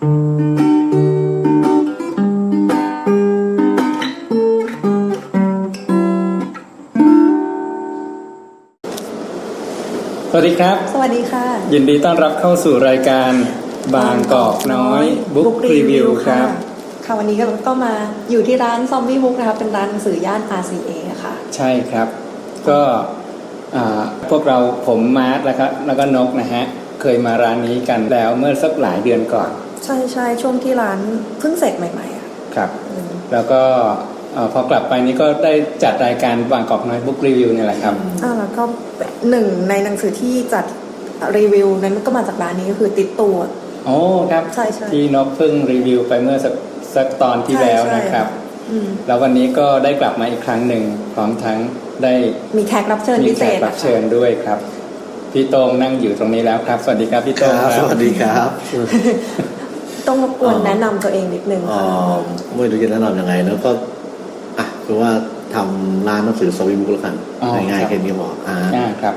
สวัสดีครับ สวัสดีค่ะ ยินดีต้อนรับเข้าสู่รายการบางกอกน้อยบุ๊กรีวิวครับ ค่ะวันนี้ก็ก็มาอยู่ที่ร้านซอมบี้บุ๊กนะคะเป็นร้านหนังสือย่าน RCA ค่ะ ใช่ครับ ก็อ่าพวกเราผมมาร์ทแล้วครับแล้วก็นกนะฮะ เคยมาร้านนี้กันแล้วเมื่อสักหลายเดือนก่อน ใช่ใช่ช่วงที่ร้านเพิ่งเสร็จใหม่ๆอะครับ อืมแล้วก็เอ่อพอกลับไปนี้ก็ได้จัดรายการบางกอกน้อยบุ๊กรีวิวเนี่ยแหละครับ อ่าแล้วก็หนึ่งในหนังสือที่จัดรีวิวนั้นก็มาจากร้านนี้ก็คือติดตัว โอ้ครับใช่ใช่ ที่นกเพิ่งรีวิวไปเมื่อสักสักตอนที่แล้วใช่ใช่นะครับ อืมแล้ววันนี้ก็ได้กลับมาอีกครั้งหนึ่งพร้อมทั้งได้มีแขกรับเชิญมีพิแขเศกษรับเชิญด้วยครับ พี่โต้งนั่งอยู่ตรงนี้แล้วครับ สวัสดีครับพี่คโต้งรับคสรับวัสดีครับ ต้องรบกวนอ๋อแนะนำตัวเองนิดนึงอ๋อค่ะ ไม่รู้จะแนะนำยังไง แล้วก็อะคือว่าทำร้านหนังสือสวิมบุ๊กแล้วกันอ๋อง่ายครับๆแค่นี้บอกอ่าอ่าครับ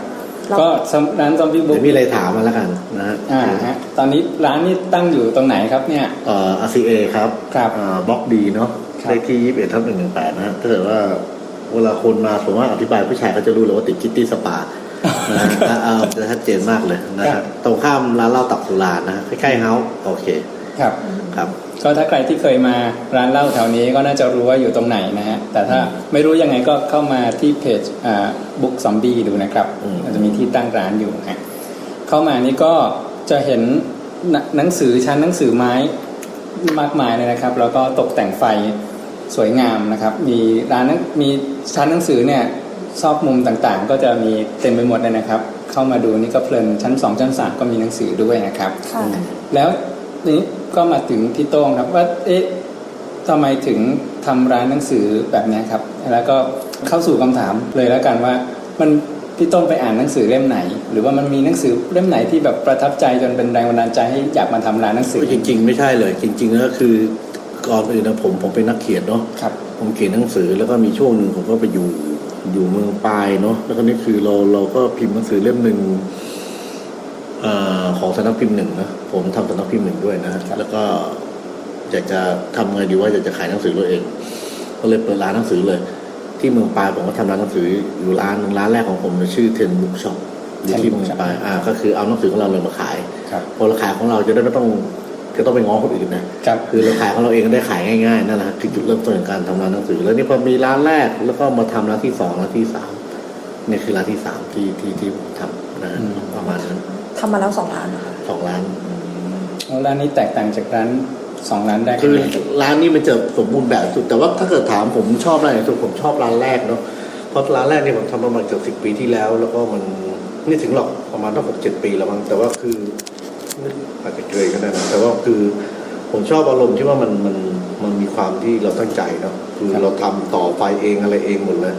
ก็สำร้านซอมบี้บุ๊เดี๋กยวมีอะไรถามมาแล้วกันนะฮะอ่าฮะตอนนี้ร้านนี้ตั้งอยู่ตรงไหนครับเนี่ย เอ่อ RCA ครับครับอ่าบล็อกดีเนาะครับ เลขที่ยี่สิบเอ็ดทับหนึ่งหนึ่งแปดนะฮะถ้าเกิดว่าเวลาคนมาผมว่าอธิบายผู้ชายเขาจะรู้เลยว่าติดคิตตี้สปานะฮะอ่าอ่าจะชัดเจนมากเลยนะครัฮะบตรงข้ามร้านเหล้าตับสุรานะฮะใกล้ๆเฮาส์โอเค ครับครับ ก็ถ้าใครที่เคยมาร้านเหล้าแถวนี้ก็น่าจะรู้ว่าอยู่ตรงไหนนะฮะแต่ถ้าไม่รู้ยังไงก็เข้ามาที่เพจอ่าบุ๊กซอมบี้ดูนะครับอืมมันจะมีที่ตั้งร้านอยู่นะฮะเข้ามานี่ก็จะเห็นหนหนังสือชั้นหนังสือไม้มากมายเลยนะครับ แล้วก็ตกแต่งไฟสวยงามนะครับ มีร้านหนังมีชั้นหนังสือเนี่ยซอกมุมต่างๆ ก็จะมีเต็มไปหมดเลยนะครับ เข้ามาดูนี่ก็เพลินชั้นสองชั้นสามก็มีหนังสือด้วยนะครับค่ะแล้วนี้ ก็มาถึงพี่โต้งครับว่าเอ๊ะทำไมถึงทำร้านหนังสือแบบเนี้ยครับ แล้วก็เข้าสู่คำถามเลยแล้วกันว่ามันพี่โต้งไปอ่านหนังสือเล่มไหน หรือว่ามันมีหนังสือเล่มไหนที่แบบประทับใจจนเป็นแรงบันดาลใจให้อยากมาทำร้านหนังสือจริง ๆ ไม่ใช่เลย จริงๆแล้วก็คือก่อนอื่นนะผมผมเป็นนักเขียนเนาะครับผมเขียนหนังสือแล้วก็มีช่วงหนึ่งผมก็ไปอยู่อยู่เมืองปลายเนาะแล้วก็นี่คือเราเราก็พิมพ์หนังสือเล่มหนึ่งเออของสำนักพิมพ์หนึ่งนะผมทำสำนักพิมพ์หนึ่งด้วยนะครับแล้วก็อยากจะทำไงดีว่าอยากจะขายหนังสือเราเอง ก็เลยเปิดร้านหนังสือเลย ที่เมืองปลายผมก็ทำร้านหนังสืออยู่ร้านหนึ่งร้านแรกของผมเนี่ยชื่อเทนบุ๊กช็อปอยู่ที่เมืองปลายอ่าก็คือเอาหนังสือของเราเลยมาขายครับพอเราขายของเราจะได้ไม่ต้องจะต้องไปง้อคนอื่นนะครับคือเราขายของเราเองได้ขายง่ายๆนั่นแหละคือจุดเริ่มต้นของการทำร้านหนังสือ แล้วนี่พอมีร้านแรกแล้วก็มาทำร้านที่สองร้านที่สามนี่คือร้านที่สามที่ที่ที่ผมทำนะอืมประมาณนั้น ทำมาแล้วสองร้านนะคะสองร้าน แล้วร้านนี้แตกต่างจากร้านสองร้านแรกคือยังไงร้านนี้มันจะสมบูรณ์แบบสุด แต่ว่าถ้าเกิดถามผมชอบอะไรที่สุดผมชอบร้านแรกเนาะเพราะร้านแรกเนี่ยผมทำประมาณเกือบสิบปีที่แล้ว แล้วก็มันไม่ถึงหรอกประมาณตั้งหกเจ็ดปีแล้วมั้งแต่ว่าคืออาจจะเกยก็ได้นะแต่ว่าคือผมชอบอารมณ์ที่ว่ามันมันมันมีความที่เราตั้งใจเนาะคือเราทำต่อไฟเองอะไรเองหมดเลย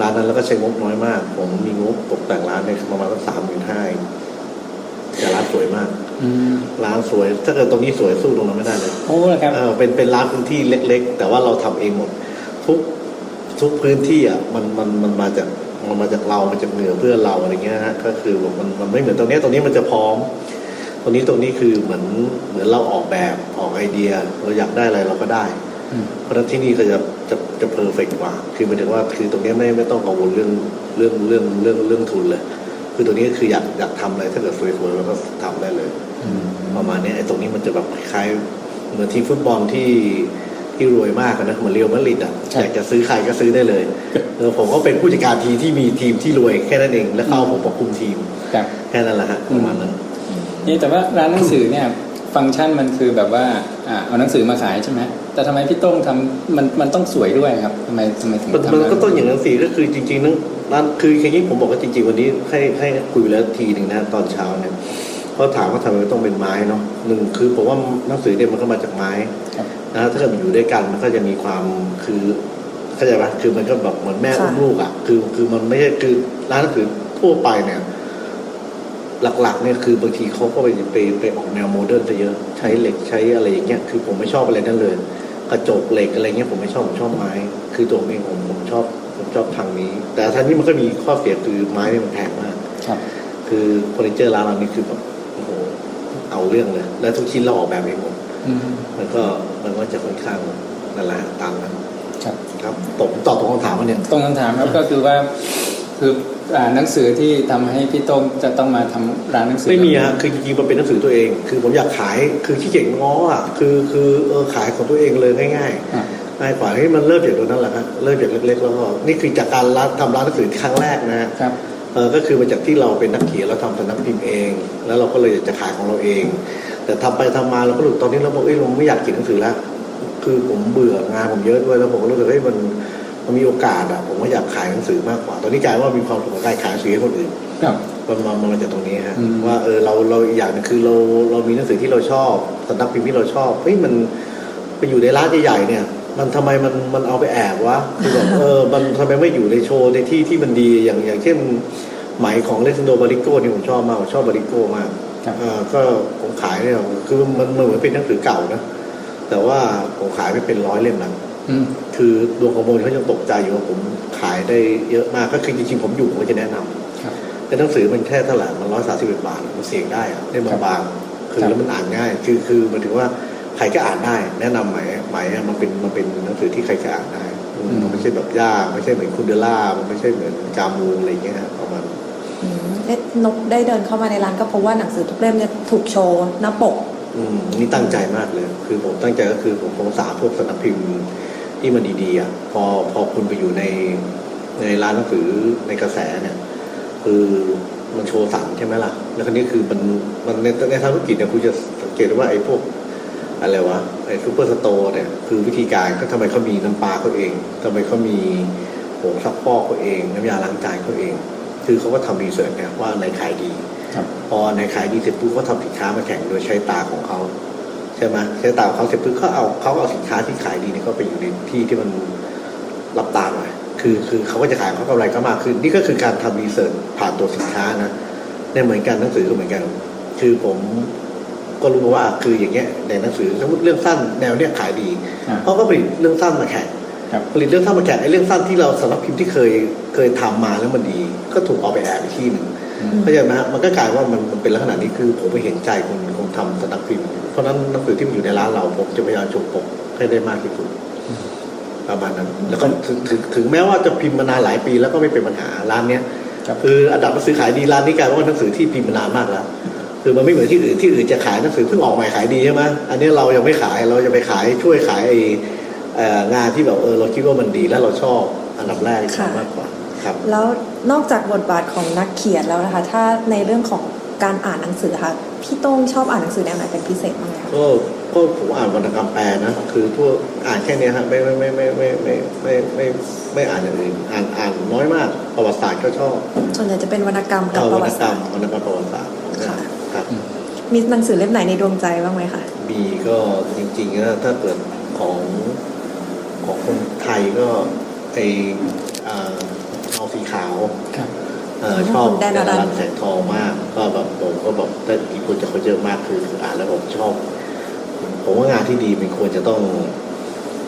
ร้านนั้นแล้วก็ใช้งบน้อยมาก ผมมีงบตกแต่งร้านเนี่ยประมาณสักสามหมื่นห้า แต่ร้านสวยมาก อืมร้านสวย ถ้าเกิดตรงนี้สวยสู้ตรงนั้นไม่ได้เลย โอ้ครับ เออเป็นเป็นร้านพื้นที่เล็ก ๆ แต่ว่าเราทำเองหมด ทุกทุกพื้นที่อะมันมันมันมาจากมันมาจากเรามาจากเหนือเพื่อนเราอะไรเงี้ยฮะก็คือมันมันไม่เหมือนตรงเนี้ยตรงนี้มันจะพร้อม ตรงนี้ตรงนี้คือเหมือนเหมือนเราออกแบบออกไอเดีย เราอยากได้อะไรเราก็ได้ อืม เพราะฉะนั้นที่นี่ก็จะจะจะเพอร์เฟกกว่า คือหมายถึงว่าคือตรงเนี้ยไม่ไม่ต้องกังวลเรื่องเรื่องเรื่องเรื่องเรื่องทุนเลย คือตรงนี้คืออยากอยากทำอะไรถ้าเกิดสวยๆแล้วก็ทำได้เลยอืมประมาณเนี้ยไอ้ตรงนี้มันจะแบบคล้ายๆเหมือนทีมฟุตบอลที่ที่รวยมากอะนะเหมือนเรียวมาดริดอะอยากจะซื้อใครก็ซื้อได้เลยเออผมก็เป็นผู้จัดการทีมที่มีทีมที่รวยแค่นั้นเอง แล้วเข้าผมมาคุมทีมครับแค่นั้นแหละฮะประมาณนั้นนี่แต่ว่าร้านหนังสือเนี่ย ฟังก์ชันมันคือแบบว่าอ่าเอาหนังสือมาขายใช่ไหมแต่ทำไมพี่โต้งทำมันมันต้องสวยด้วยครับทำไมทำไมถึงมันทำมันร้านก็ต้องอย่างนั้นสิก็คือจริงๆนั้นร้านคืออย่างนี้ผมบอกว่าจริง ๆ วันนี้ให้ให้คุยไปแล้วทีหนึ่งนะตอนเช้าเนี่ยเพราะถามว่าทำไมต้องเป็นไม้เนาะหนึ่งคือผมว่าหนังสือเนี่ยมันก็มาจากไม้ครับนะถ้าเกิดมันอยู่ด้วยกันมันก็จะมีความคือเข้าใจปะคือมันก็แบบเหมือนแม่อุ้มลูกอะคือคือมันไม่ใช่คือร้านหนังสือทั่วไปเนี่ย หลักๆเนี่ยคือบางทีเขาก็ไปไปไปออกแนวโมเดิร์นซะเยอะ ใช้เหล็กใช้อะไรอย่างเงี้ยคือผมไม่ชอบอะไรนั่นเลย กระจกเหล็กอะไรเงี้ยผมไม่ชอบผมชอบไม้ คือตัวผมเองผมผมชอบผมชอบทางนี้ แต่ทางนี้มันก็มีข้อเสียคือไม้เนี่ยมันแพงมากครับคือเฟอร์นิเจอร์ร้านเรานี่คือแบบโอ้โหเอาเรื่องเลย แล้วทุกชิ้นเราออกแบบเองหมดอืมมันก็มันก็จะค่อนข้างนั่นแหละตามนั้นครับครับตอบตอบตรงคำถามมาเนี่ยตรงคำถามครับก็คือว่า คืออ่าหนังสือที่ทำให้พี่โต้งจะต้องมาทำร้านหนังสือไม่มีฮะคือจริงๆมันเป็นหนังสือตัวเอง คือผมอยากขายคือขี้เกียจง้ออะคือคือเออขายของตัวเองเลยง่ายๆอะง่ายกว่าที่มันเริ่มจากตรงนั้นแหละครับเริ่มจากเล็กๆแล้วก็นี่คือจากการร้านทำร้านหนังสือครั้งแรกนะฮะครับเออก็คือมาจากที่เราเป็นนักเขียนแล้วทำสำนักพิมพ์เอง แล้วเราก็เลยอยากจะขายของเราเอง แต่ทำไปทำมาเราก็รู้สึกตอนนี้เราบอกเอ้ยเราไม่อยากเขียนหนังสือแล้วคือผมเบื่องานผมเยอะด้วยแล้วผมก็รู้สึกเฮ้ยมัน มันมีโอกาสอะผมก็อยากขายหนังสือมากกว่า ตอนนี้กลายว่ามีความสุขกับการขายหนังสือให้คนอื่นครับ มันมามันมาจากตรงนี้ฮะอืม ว่าเออเราเราอีกอย่างหนึงคือเราเรามีหนังสือที่เราชอบสำนักพิมพ์ที่เราชอบเฮ้ยมันไปอยู่ในร้านใหญ่ๆเนี่ย มันทำไมมันมันเอาไปแอบวะคือแบบ เออมันทำไมไม่อยู่ในโชว์ในที่ที่มันดีอย่างอย่างเช่นไหมของเลสโดบาริโก้นี่ผมชอบมากผมชอบบาริโก้มากครับ เออก็ผมขายเนี่ยคือมันมันเหมือนเป็นหนังสือเก่านะ แต่ว่าผมขายไม่เป็นร้อยเล่มนะอืม คือดวงขโมยเขายังตกใจอยู่ว่าผมขายได้เยอะมากก็คือจริงๆผมอยู่ผมก็จะแนะนำครับแต่หนังสือมันแค่เท่าไหร่มันร้อยสาสิบบาทมันเสียงได้อะได้บางๆคือครับแล้วมันอ่านง่าย คือคือหมันถึงว่าใครก็อ่านได้ แนะนำไหมไหมอะมันเป็นมันเป็นหนังสือที่ใครก็อ่านได้อืมมันไม่ใช่แบบยากไม่ใช่เหมือนคุณเดล่ามันไม่ใช่เหมือนจามูอะไรอย่างเงี้ยฮะประมาณอืมเอ๊ะนกได้เดินเข้ามาในร้านก็เพราะว่าหนังสือทุกเล่มเนี่ยถูกโชว์หน้าปกอืมนี่ตั้งใจมากเลย คือผมตั้งใจก็คือผมสงสารพวกสำนักพิมพ์ ที่มันดีๆอะพอพอคุณไปอยู่ในในร้านหนังสือในกระแสเนี่ย คือมันโชว์สันใช่ไหมล่ะ แล้วคราวนี้คือมันมันในในทางธุรกิจเนี่ยคุณจะสังเกตได้ว่าไอ้พวกอะไรวะไอ้ซูเปอร์สโตร์เนี่ยคือวิธีการก็ทำไมเขามีน้ำปลาเขาเองทำไมเขามีผงซักฟอกเขาเอง น้ำยาล้างจานเขาเอง คือเขาก็ทำรีเสิร์ชเนี่ยว่าอันไหนขายดีครับพอในขายดีเสร็จปุ๊บก็ทำสินค้ามาแข่งโดยใช้ตาของเขา ใช่ไหมใช้ตาของเขาเสร็จปุ๊บเขาเอาเขาเอาสินค้าที่ขายดีเนี่ยก็ไปอยู่ในที่ที่มันรับตาหน่อยคือคือเขาก็จะขายเขากำไรก็มากขึ้นนี่ก็คือการทำรีเสิร์ชผ่านตัวสินค้านะเนี่ยเหมือนกันหนังสือก็เหมือนกัน คือผมก็รู้มาว่าคืออย่างเงี้ยในหนังสือสมมติเรื่องสั้นแนวเนี้ยขายดีอ่าเขาก็ผลิตเรื่องสั้นมาแข่งครับผลิตเรื่องสั้นมาแข่งไอ้เรื่องสั้นที่เราสำนักพิมพ์ที่เคยเคยทำมาแล้วมันดี ก็ถูกเอาไปแอบอีกที่หนึ่งอืม เข้าใจไหมฮะมันก็กลายว่ามันมันเป็นลักษณะนี้คือผมไปเห็นใจคนคนทำสำนักพิมพ์เพราะฉะนั้นหนังสือที่มันอยู่ในร้านเราผมจะพยายามชมปกให้ได้มากที่สุดประมาณนั้น แล้วก็ถึงถึงถึงแม้ว่าจะพิมพ์มานานหลายปีแล้วก็ไม่เป็นปัญหาร้านเนี้ยครับคืออันดับหนังสือขายดีร้านนี้กลายเป็นว่าหนังสือที่พิมพ์มานานมากแล้วคือมันไม่เหมือนที่อื่นที่อื่นจะขายหนังสือเพิ่งออกใหม่ขายดีใช่ไหมอันนี้เรายังไม่ขายเราจะไปขายช่วยขายไอ้เอ่องานที่แบบเออเราคิดว่ามันดีแล้วเราชอบอันดับแรกค่ะมากกว่า ครับ แล้วนอกจากบทบาทของนักเขียนแล้วนะคะ ถ้าในเรื่องของการอ่านหนังสือค่ะพี่โต้งชอบอ่านหนังสือแนวไหนเป็นพิเศษบ้างไหมคะก็ก็ผมอ่านวรรณกรรมแปลนะคือพวกอ่านแค่เนี้ยฮะไม่ไม่ไม่ไม่ไม่ไม่ไม่ไม่ไม่อ่านอย่างอื่นอ่านอ่านน้อยมากประวัติศาสตร์ก็ชอบส่วนใหญ่จะเป็นวรรณกรรมกับเอาปวรระรวัณติกรศารสมตร์วรรณกรรมประวัติศาสตร์ค่ะครับมีหนังสือเล่มไหนในดวงใจบ้างไหมคะมีก็จริงๆนะถ้าเกิดของของคนไทยก็ไออ่าเอา สีขาวครับเอ่ออ๋อชอบคุณแดนอรันแแสงทองมาก ก็แบบผมก็แบบถ้าอีกคนจะเขาเยอะมากคือคืออ่านแล้วผมชอบ ผมว่างานที่ดีมันควรจะต้อง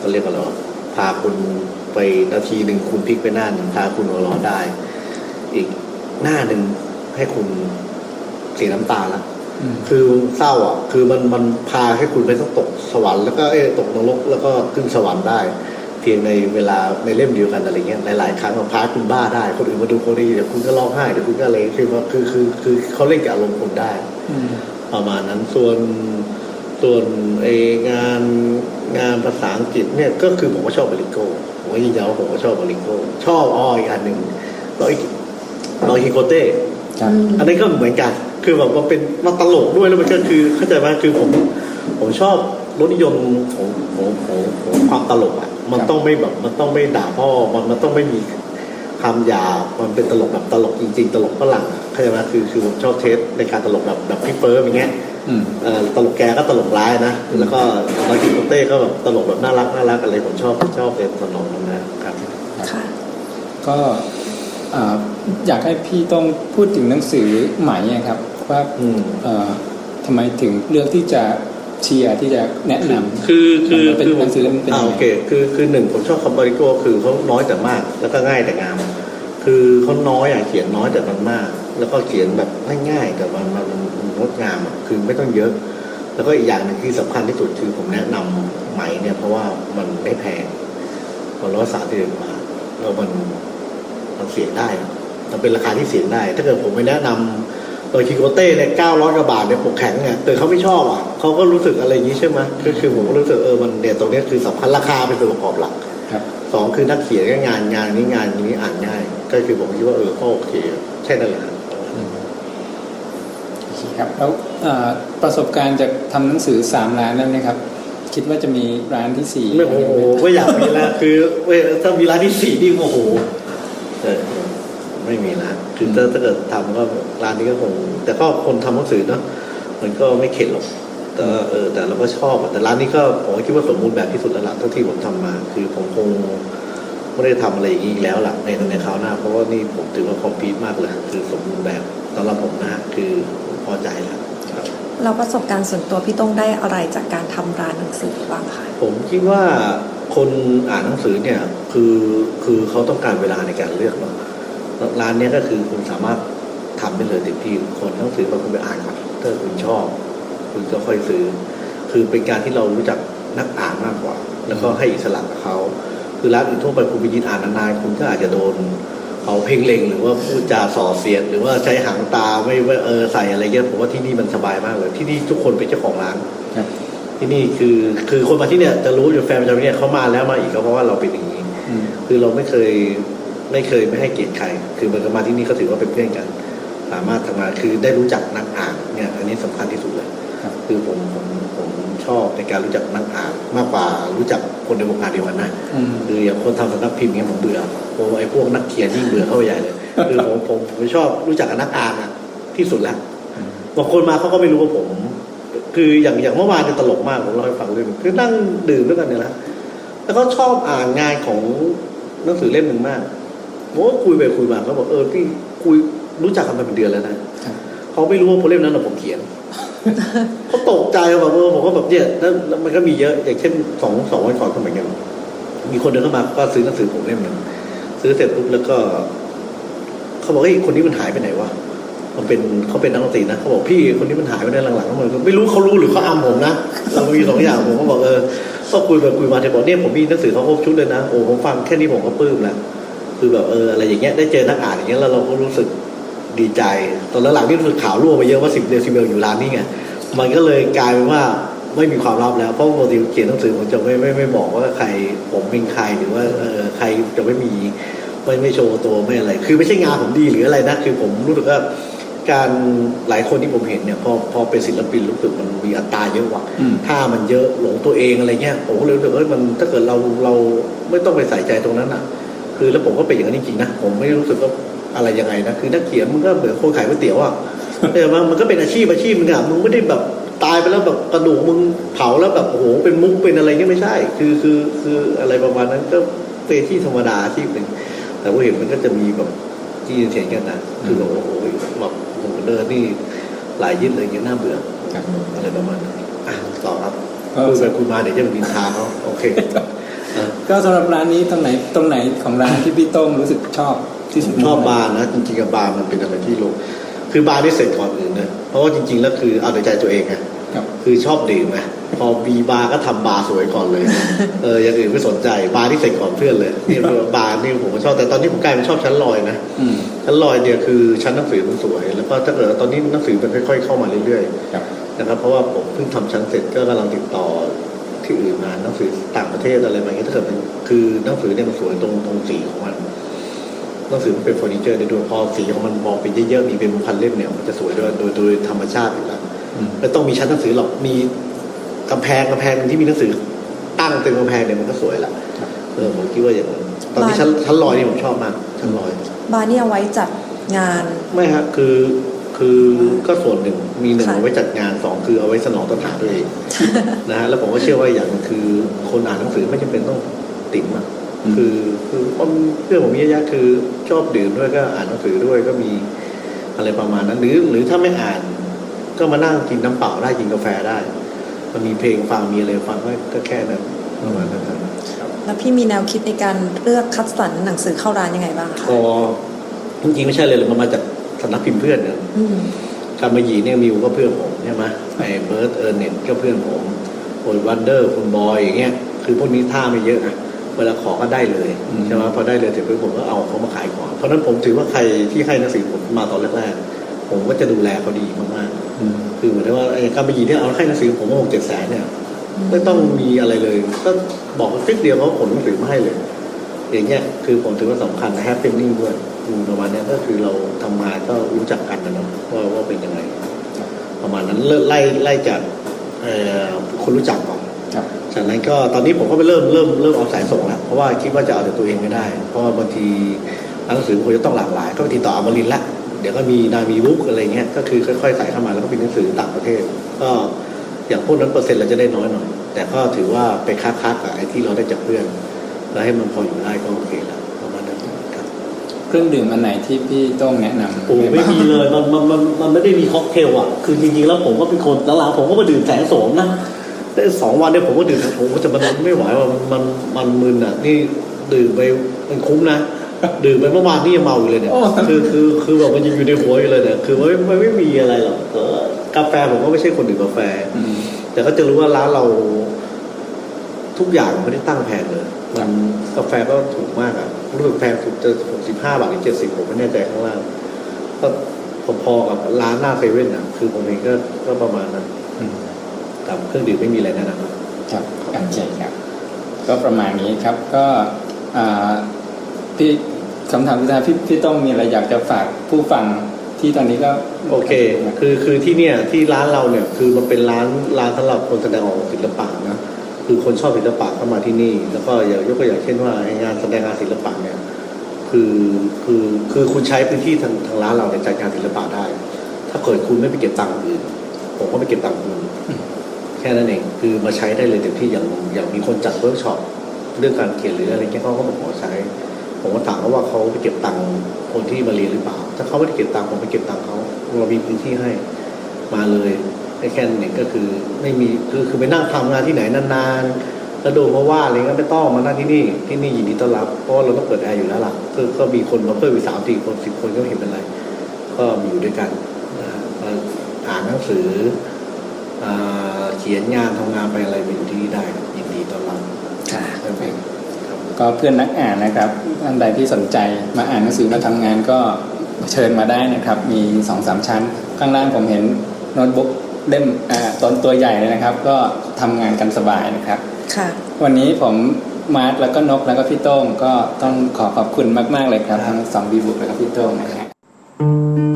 ก็เรียกว่าอะไรวะพาคุณไปนาทีหนึ่งคุณพลิกไปหน้าหนึ่งพาคุณหัวเร้อได้ อีกหน้าหนึ่งให้คุณเสียน้ำตาละอืมคือเศร้าอะ คือมันมันพาให้คุณไปต้องตกสวรรค์แล้วก็เอ้ยตกนรกแล้วก็ขึ้นสวรรค์ได้ เพียงในเวลาในเล่มเดียวกันอะไรเงี้ยหลายๆครั้งมันพาคุณบ้าได้ คนอื่นมาดูคนนี้เดี๋ยวคุณก็ร้องไห้เดี๋ยวคุณก็อะไรคือว่าคือคือคือเขาเล่นกับอารมณ์คุณได้อืมประมาณนั้นส่วนส่วนไองานงานภาษาอังกฤษเนี่ยก็คือผมก็ชอบบริโกผมก็ยืนยันว่าผมก็ชอบบริโกชอบอ้ออีกอันหนึ่งลอยลอยฮิโกเต้ครับอันนี้ก็เหมือนกัน คือแบบมันเป็นมันตลกด้วยแล้วมันก็คือเข้าใจไหมคือผม ผมชอบรสนิยมของของของของความตลกอะ มันครับต้องไม่แบบมันต้องไม่ด่าพ่อมันมันต้องไม่มีคำหยาบมันเป็นตลกแบบตลกจริง ๆ ตลกฝรั่งอะเข้าใจไหมคือคือผมชอบเทสในการตลกแบบแบบพี่เฟิร์มอย่างเงี้ยอืม เอ่อตลกแกก็ตลกร้ายนะ แล้วก็ลอยกิโกเต้ก็แบบตลกแบบน่ารักน่ารักอะไรผมชอบชอบเป็นสนองนั้นนะครับ ค่ะก็อ่าอยากให้พี่ต้องพูดถึงหนังสือไหมอะครับว่าอืม เอ่อทำไมถึงเลือกที่จะ เชียร์ที่จะแนะนำคือคือมันเป็นคือหนังสือเล่มเป็นยังไงอ่าโอเคคือคือหนึ่งผมชอบคำบริโกคือเขาน้อยแต่มาก แล้วก็ง่ายแต่งาม คือเขาน้อยอะเขียนน้อยแต่มันมาก แล้วก็เขียนแบบง่ายๆแต่มันมันมันงดงามอะคือไม่ต้องเยอะแแล้วก็อีกอย่างหนึ่งที่สำคัญที่สุดคือผมแนะนำไหมเนี่ยเพราะว่ามันไม่แพงมันร้อยสามสิบบาทแล้วมันมันเสียงได้นะมันเป็นราคาที่เสียงได้ ถ้าเกิดผมไปแนะนำ โดยคิโกเต้เนี่ยเก้าร้อยกว่าบาทเนี่ยปกแข็งเนี่ยแต่เขาไม่ชอบอะเขาก็รู้สึกอะไรอย่างนี้ใช่ไหมก็คือผมก็รู้สึกเออมันเนี่ยตรงเนี้ยคือสำคัญราคาเป็นตัวประกอบหลักครับสองคือนักเขียนก็งานงานนี้งานนี้อ่านง่าย ก็คือผมคิดว่าเออก็โอเคแค่นั้นแหละครับโอเคครับแล้วเอ่อประสบการณ์จากทำหนังสือสามร้านนั้นนะครับ คิดว่าจะมีร้านที่สี่ไม่โอ้โหไม่อยากมีแล้วคือเว้ยถ้ามีร้านที่สี่นี่โอ้โหเออ ไม่มีนะคือถ้าถ้าเกิดทำก็ร้านนี้ก็คง แต่ก็คนทำหนังสือเนาะมันก็ไม่เข็ดหรอกแต่ว่าเออแต่เราก็ชอบอะแต่ร้านนี้ก็ผมก็คิดว่าสมบูรณ์แบบที่สุดแล้วล่ะเท่าที่ผมทำมา คือผมคงไม่ได้ทำอะไรอย่างนี้อีกแล้วล่ะในในคราวหน้า เพราะว่านี่ผมถือว่าคอมพลีทมากเลยคือสมบูรณ์แบบสำหรับผมนะคือผมพอใจแล้วครับเราประสบการณ์ส่วนตัวพี่โต้งได้อะไรจากการทำร้านหนังสือบ้างคะผมคิดว่าคนอ่านหนังสือเนี่ยคือคือเขาต้องการเวลาในการเลือกเนาะ ร้านเนี้ยก็คือคุณสามารถทำได้เลยเต็มที่คนหนังสือบางคนไปอ่านก่อนถ้าคุณชอบ คุณก็ค่อยซื้อ คือเป็นการที่เรารู้จักนักอ่านมากกว่า แล้วก็ให้อิสระกับเขาคือร้านอื่นทั่วไปคุณไปยืนอ่านนานๆคุณก็อาจจะโดนเขาเพ่งเล็งหรือว่าพูดจาส่อเสียด หรือว่าใช้หางตาไม่ไม่เออใส่อะไรเงี้ยผมว่าที่นี่มันสบายมากเลย ที่นี่ทุกคนเป็นเจ้าของร้านครับที่นี่คือคือคนมาที่เนี่ยจะรู้อยู่แฟนประจำเนี่ยเขามาแล้วมาอีกก็เพราะว่าเราเป็นอย่างนี้อืมคือเราไม่เคย ไม่เคยไม่ให้เกียรติใคร คือมันก็มาที่นี่ก็ถือว่าเป็นเพื่อนกัน สามารถทำงานคือได้รู้จักนักอ่านเนี่ยอันนี้สำคัญที่สุดเลยครับคือผมผมผมชอบในการรู้จักนักอ่านมากกว่ารู้จักคนในวงการเดียวกันนะอืมคืออย่างคนทำสำนักพิมพ์เนี่ยผมเบื่อโอ้ไอ้พวกนักเขียนยิ่งเบื่อเข้าไปใหญ่เลยคือผมผมผมชอบรู้จักกับนักอ่านอะที่สุดแล้วบางคนมาเขาก็ไม่รู้ว่าผม คืออย่างอย่างเมื่อวานจะตลกมากผมเล่าให้ฟังเรื่องหนึ่งคือนั่งดื่มด้วยกันเนี่ยนะแล้วเขาชอบอ่านงานของหนังสือเล่มหนึ่งมาก ผมก็คุยไปคุยมาเขาบอกเออพี่คุยรู้จักกันมาเป็นเดือนแล้วนะครับเขาไม่รู้ว่าเล่มนั้นนะผมเขียนเขาตกใจแบบเออผมก็แบบเนี่ยแล้วแล้วมันก็มีเยอะอย่างเช่นสองสองวันก่อนก็เหมือนกันมีคนเดินเข้ามาก็ซื้อหนังสือผมเล่มหนึ่งซื้อเสร็จปุ๊บแล้วก็เขาบอกเฮ้ยคนนี้มันหายไปไหนวะมันเป็นเขาเป็นนักดนตรีนะเขาบอกพี่คนนี้มันหายไปในหลังๆเขาเหมือนไม่รู้เขารู้หรือเขาอำผมนะเรามีสองอย่างผมก็บอกเออก็คุยไปคุยมาเธอบอกเนี่ยผมมีหนังสือเขาครบชุดเลยนะโอ้ผมฟังแค่นี้ผมก็ปลื้มแล้ว คือแบบเอออะไรอย่างเงี้ยได้เจอนักอ่านอย่างเงี้ยแล้วเราก็รู้สึกดีใจ ตอนหลังๆนี่รู้สึกข่าวรั่วไปเยอะว่าสิบเดซิเบลอยู่ร้านนี้ไงมันก็เลยกลายเป็นว่าไม่มีความลับแล้วเพราะปกติเขียนหนังสือผมจะไม่ไม่ไม่บอกว่าใครผมเป็นใครหรือว่าเออใครจะไม่มีไม่ไม่โชว์ตัวไม่อะไร คือไม่ใช่งานผมดีหรืออะไรนะคือผมรู้สึกว่าการหลายคนที่ผมเห็นเนี่ยพอพอเป็นศิลปินรู้สึกมันมีอัตราเยอะกว่าอืมถ้ามันเยอะหลงตัวเองอะไรเงี้ยผมก็เลยรู้สึกว่ามันถ้าเกิดเราเราไม่ต้องไปใส่ใจตรงนั้นอะ คือแล้วผมก็เป็นอย่างนั้นจริงๆนะผมไม่ได้รู้สึกว่าอะไรยังไงนะคือนักเขียนมันก็เหมือนคนขายก๋วยเตี๋ยวอะแต่ว่ามันก็เป็นอาชีพอาชีพมึงอะมึงไม่ได้แบบตายไปแล้วแบบกระดูกมึงเผาแล้วแบบโอ้โหเป็นมุกเป็นอะไรเงี้ยไม่ใช่ คือคือคืออะไรประมาณนั้นก็เป็นอาชีพธรรมดาอาชีพหนึ่งแต่ว่าเห็นมันก็จะมีแบบที่เถียงกันนะคือแบบโอ้โหแบบโอ้โหเดินนี่หลายยึดเลยเงี้ยน่าเบื่อครับอะไรประมาณนั้นอะต่อครับก็คุยไปคุยมาเดี๋ยวจะมาดินทาเขาโอเคเออ ก็สำหรับร้านนี้ตรงไหนตรงไหนของร้านที่พี่โต้งรู้สึกชอบที่สุดชอบบาร์นะจริงๆกับบาร์มันเป็นอะไรที่ลงคือบาร์นี่เสร็จก่อนอื่นนะเพราะว่าจริง ๆ แล้วคือเอาแต่ใจตัวเองไงครับคือชอบดื่มไงพอมีบาร์ก็ทำบาร์สวยก่อนเลยเอออย่างอื่นไม่สนใจบาร์ที่เสร็จก่อนเพื่อนเลยนี่บาร์นี่ผมก็ชอบแต่ตอนนี้ผมกลายเป็นชอบชั้นลอยนะอืมชั้นลอยเนี่ยคือชั้นหนังสือมันสวย แล้วก็ถ้าเกิดตอนนี้หนังสือมันค่อย ๆ เข้ามาเรื่อยๆครับนะครับเพราะว่าผมเพิ่งทำชั้นเสร็จก็กำลังติดต่อ ที่อื่นมาหนังสือต่างประเทศอะไรมาอย่างเงี้ยถ้าเกิดเป็นคือหนังสือเนี่ยมันสวยตรงตรงสีของมันหนังสือมันเป็นเฟอร์นิเจอร์ได้ด้วยพอสีของมันมองเป็นเยอะๆมีเป็นพันเล่มเนี่ยมันจะสวยด้วยโดยโดยธรรมชาติอยู่แล้วอืมไม่ต้องมีชั้นหนังสือหรอกมีกำแพงกำแพงหนึ่งที่มีหนังสือตั้งเต็มกำแพงเนี่ยมันก็สวยละเออผมคิดว่าอย่างนั้นตอนนี้ชั้นชั้นลอยนี่ผมชอบมากชั้นลอยบาร์นี่เอาไว้จัดงานไม่ฮะคือ คือก็ส่วนหนึ่งมีหนึ่งค่ะเอาไว้จัดงานสองคือเอาไว้สนองตถาตัวเองนะฮะแล้วผมก็เชื่อว่าอย่างหนึ่งคือคนอ่านหนังสือไม่จำเป็นต้องติ๋มอะอืม คือคือคนเพื่อนผมเยอะแยะคือชอบดื่มด้วยก็อ่านหนังสือด้วยก็มีอะไรประมาณนั้นหรือหรือถ้าไม่อ่าน ก็มานั่งกินน้ำเปล่าได้กินกาแฟได้ มันมีเพลงฟังมีอะไรฟังก็ก็แค่นั้นประมาณนั้นครับแล้วพี่มีแนวคิดในการเลือกคัดสรรหนังสือเข้าร้านยังไงบ้างคะก็จริงๆไม่ใช่เลยเลยมันมาจาก สำนักพิมพ์เพื่อนเนี่ยอืมกำมะหยี่เนี่ยมิวก็เพื่อนผมใช่ไหมไอ้เบิร์ดเออร์เน็ตก็เพื่อนผมโอยวันเดอร์คุณบอยอย่างเงี้ยคือพวกนี้ท่าไม่เยอะนะเวลาขอก็ได้เลยอืมใช่ไหมพอได้เลยเสร็จปุ๊บผมก็เอาเขามาขายก่อนเพราะฉะนั้นผมถือว่าใครที่ให้หนังสือผมมาตอนแรกๆผมก็จะดูแลเขาดีมากๆอืมคือเหมือนกับว่าไอ้กำมะหยี่เนี่ยเอาให้หนังสือผมว่าหกเจ็ดแสนเนี่ยไม่ต้องมีอะไรเลย ก็บอกคลิกเดียวเขาขนหนังสือมาให้เลย อย่างเงี้ยคือผมถือว่าสำคัญนะแฮปปี้นิ่งด้วย อืมประมาณนี้ก็คือเราทำงานก็รู้จักกันนะเนาะว่าว่าเป็นยังไง ประมาณนั้นเลไล่ไล่จากคนรู้จักก่อนจากนั้นก็ตอนนี้ผมก็ไปเริ่มเริ่มเริ่มเอาสายส่งแล้วเพราะว่าคิดว่าจะเอาแต่ตัวเองไม่ได้ เพราะว่าบางทีหนังสือมันจะต้องหลากหลาย ก็ไปติดต่ออมรินละเดี๋ยวก็มีนามีบุ๊กอะไรเงี้ยก็คือค่อยๆใส่เข้ามาแล้วก็เป็นหนังสือต่างประเทศ ก็อย่างพวกนั้นเปอร์เซ็นต์เราจะได้น้อยหน่อย แต่ก็ถือว่าไปค้าๆกับไอ้ที่เราได้จากเพื่อน แล้วให้มันพออยู่ได้ก็โอเคแล้วประมาณนั้นครับ เครื่องดื่มอันไหนที่พี่โต้งแนะนำโอ้ไม่มีเลยมันมันมันมันไม่ได้มีค็อกเทลอะคือจริงๆแล้วผมก็เป็นคนหลังๆผมก็มาดื่มแสงโสมนะได้สองวันเนี่ยผมก็ดื่มผมก็จะมันไม่ไหวว่ามันมันมันมึนอะนี่ดื่มไปมันคุ้มนะดื่มไปเมื่อวานนี่ยังเมาอยู่เลยเนี่ยโอ้คือคือคือแบบมันยังอยู่ในหัวอยู่เลยเนี่ยคือว่าไม่ไม่มีอะไรหรอกเออกาแฟผมก็ไม่ใช่คนดื่มกาแฟอืมแต่ก็จะรู้ว่าร้านเราทุกอย่างไม่ได้ตั้งแพงเลยมันกาแฟก็ถูกมากอะ รู้สึกแพงสุดจะหกสิบห้าบาทหรือเจ็ดสิบผมไม่แน่ใจข้างล่าง ก็พอๆกับร้านหน้าเซเว่นอะคือผมเองก็ก็ประมาณนั้นอืมกับเครื่องดื่มไม่มีอะไรแนะนำครับโอเคครับ ก็ประมาณนี้ครับ ก็อ่าพี่คำถามสุดท้ายพี่พี่ต้องมีอะไรอยากจะฝากผู้ฟังที่ตอนนี้ก็โอเค คือคือที่เนี่ยที่ร้านเราเนี่ยคือมันเป็นร้านร้านสำหรับคนแสดงออกศิลปะนะ คือคนชอบศิลปะเข้ามาที่นี่ แล้วก็อย่างยกตัวอย่างเช่นว่าไอ้งานแสดงงานศิลปะเนี่ยคือคือคือคุณใช้พื้นที่ทางทางร้านเราในจัดงานศิลปะได้ ถ้าเกิดคุณไม่ไปเก็บตังค์อื่นผมก็ไม่เก็บตังค์คุณแค่นั้นเองคือมาใช้ได้เลยเต็มที่อย่างอย่างมีคนจัดเวิร์กช็อปเรื่องการเขียนหรืออะไรเงี้ยเขาก็มาขอใช้ ผมก็ถามเขาว่าเขาไปเก็บตังค์คนที่มาเรียนหรือเปล่า ถ้าเขาไม่ได้เก็บตังค์ผมไปเก็บตังค์เขาเรามีพื้นที่ให้มาเลย ไอ้แค่นั้นเองก็คือไม่มีคือคือไปนั่งทำงานที่ไหนนานๆแล้วโดนมาว่าอะไรเงี้ยไม่ต้องมานั่งที่นี่ที่นี่ยินดีต้อนรับเพราะว่าเราต้องเปิดแอร์อยู่แล้วล่ะก็ก็มีคนมาเพิ่มอีกสามสี่คนสิบคนก็ไม่เห็นเป็นไร ก็มีอยู่ด้วยกันนะฮะมาอ่านหนังสืออ่าเขียนงานทำงานไปอะไรไปอยู่ที่นี่ได้ครับยินดีต้อนรับค่ะครับครับก็เพื่อนนักอ่านนะครับท่านใดที่สนใจมาอ่านหนังสือมาทำงานก็เชิญมาได้นะครับ มีสองสามชั้น ข้างล่างผมเห็นโน้ตบุ๊ก เล่มอ่าตนตัวใหญ่เลยนะครับ ก็ทำงานกันสบายนะครับค่ะวันนี้ผมมาร์ทแล้วก็นกแล้วก็พี่โต้งก็ต้องขอขอบคุณมาก ๆ เลยครับทั้งสองบีบุกแล้วก็พี่โต้งนะครับ